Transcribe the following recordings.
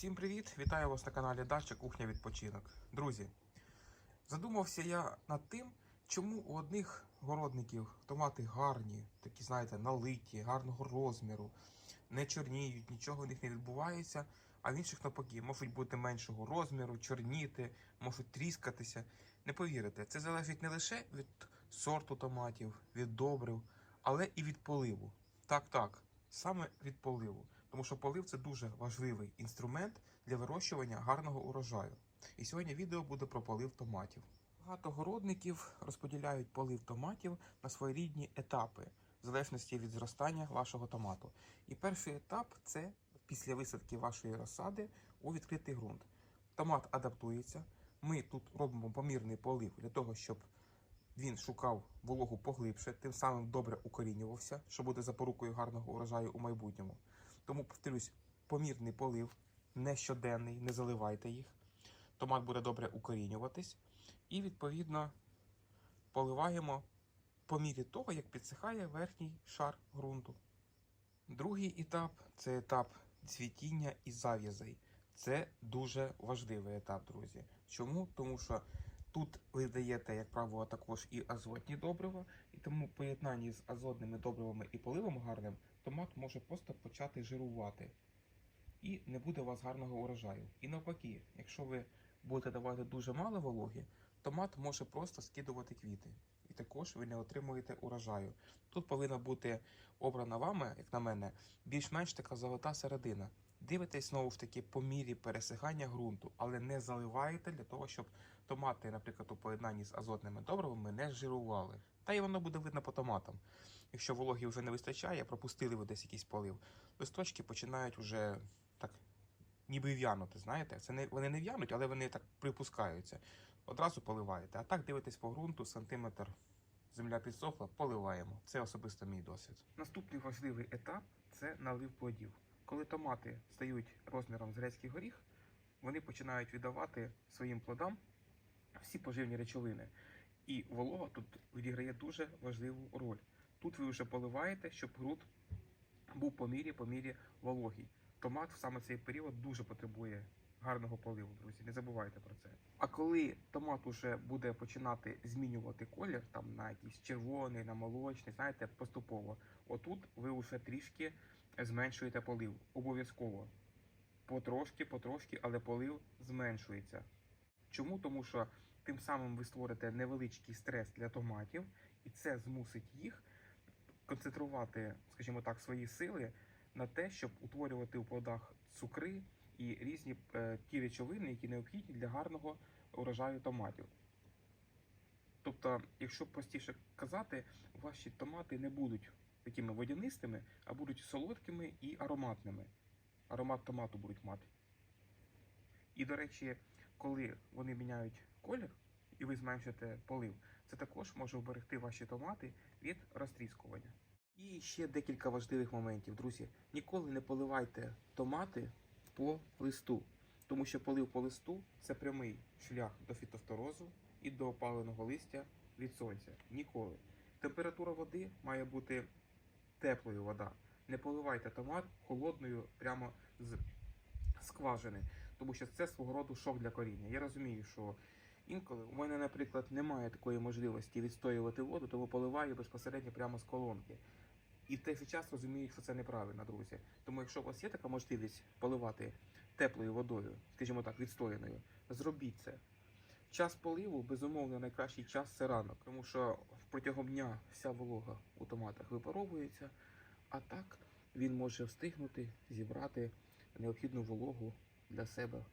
Всім привіт! Вітаю вас на каналі Дача Кухня Відпочинок. Друзі, задумався я над тим, чому у одних городників томати гарні, такі, знаєте, налиті, гарного розміру, не чорніють, нічого в них не відбувається, а в інших навпаки можуть бути меншого розміру, чорніти, можуть тріскатися. Не повірите, це залежить не лише від сорту томатів, від добрив, але і від поливу. Так, так, саме від поливу. Тому що полив це дуже важливий інструмент для вирощування гарного урожаю. І сьогодні відео буде про полив томатів. Багато городників розподіляють полив томатів на своєрідні етапи, в залежності від зростання вашого томату. І перший етап це після висадки вашої розсади у відкритий ґрунт. Томат адаптується. Ми тут робимо помірний полив для того, щоб він шукав вологу поглибше, тим самим добре укорінювався, що буде запорукою гарного урожаю у майбутньому. Тому, повторюсь, помірний полив, не щоденний, не заливайте їх. Томат буде добре укорінюватись. І, відповідно, поливаємо по мірі того, як підсихає верхній шар ґрунту. Другий етап це етап цвітіння і зав'язей. Це дуже важливий етап, друзі. Чому? Тому що тут ви даєте, як правило, також і азотні добрива, тому в поєднанні з азотними добривами і поливом гарним томат може просто почати жирувати. І не буде у вас гарного урожаю. І навпаки, якщо ви будете давати дуже мало вологи, томат може просто скидувати квіти. І також ви не отримуєте урожаю. Тут повинна бути обрана вами, як на мене, більш-менш така золота середина. Дивитесь знову ж таки по мірі пересихання ґрунту, але не заливаєте для того, щоб томати, наприклад, у поєднанні з азотними добривами не жирували. Та й воно буде видно по томатам. Якщо вологі вже не вистачає, пропустили ви десь якийсь полив, листочки починають вже так ніби в'янути, знаєте. Це не вони не в'януть, але вони так припускаються. Одразу поливаєте. А так дивитесь по ґрунту, сантиметр. Земля підсохла, поливаємо. Це особисто мій досвід. Наступний важливий етап це налив плодів. Коли томати стають розміром з грецький горіх, вони починають віддавати своїм плодам всі поживні речовини. І волога тут відіграє дуже важливу роль. Тут ви вже поливаєте, щоб ґрунт був по мірі, по мірі вологий. Томат в саме цей період дуже потребує гарного поливу, друзі. Не забувайте про це. А коли томат уже буде починати змінювати колір, там на якийсь червоний, на молочний, знаєте, поступово, отут ви вже трішки зменшуєте полив. Обов'язково. Потрошки, потрошки, але полив зменшується. Чому? Тому що тим самим ви створите невеличкий стрес для томатів, і це змусить їх концентрувати, скажімо так, свої сили на те, щоб утворювати у плодах цукри і різні е, ті речовини, які необхідні для гарного урожаю томатів. Тобто, якщо простіше казати, ваші томати не будуть такими водянистими, а будуть солодкими і ароматними. Аромат томату будуть мати. І, до речі, коли вони міняють колір і ви зменшите полив, це також може вберегти ваші томати від розтріскування. І ще декілька важливих моментів, друзі. Ніколи не поливайте томати по листу, тому що полив по листу це прямий шлях до фітофторозу і до опаленого листя від сонця. Ніколи. Температура води має бути теплою вода. Не поливайте томат холодною прямо з скважини, тому що це свого роду шок для коріння. Я розумію, що інколи у мене, наприклад, немає такої можливості відстоювати воду, тому поливаю безпосередньо прямо з колонки. І в той же час розумію, що це неправильно, друзі. Тому якщо у вас є така можливість поливати теплою водою, скажімо так, відстояною, зробіть це. Час поливу, безумовно, найкращий час це ранок, тому що протягом дня вся волога у томатах випаровується, а так він може встигнути зібрати необхідну вологу для себе,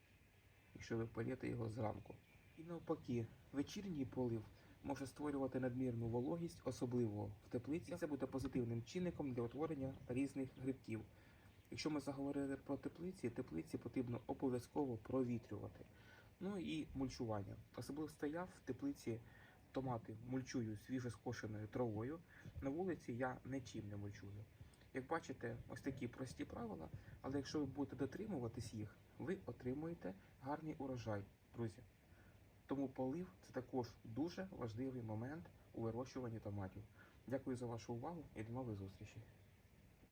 якщо ви полєте його зранку. І навпаки, вечірній полив може створювати надмірну вологість, особливо в теплиці. Це буде позитивним чинником для утворення різних грибків. Якщо ми заговорили про теплиці, теплиці потрібно обов'язково провітрювати. Ну і мульчування. Особливо стояв в теплиці томати мульчую свіжоскошеною травою. На вулиці я нічим не мульчую. Як бачите, ось такі прості правила, але якщо ви будете дотримуватись їх, ви отримуєте гарний урожай, друзі. Тому полив це також дуже важливий момент у вирощуванні томатів. Дякую за вашу увагу і до нових зустрічей.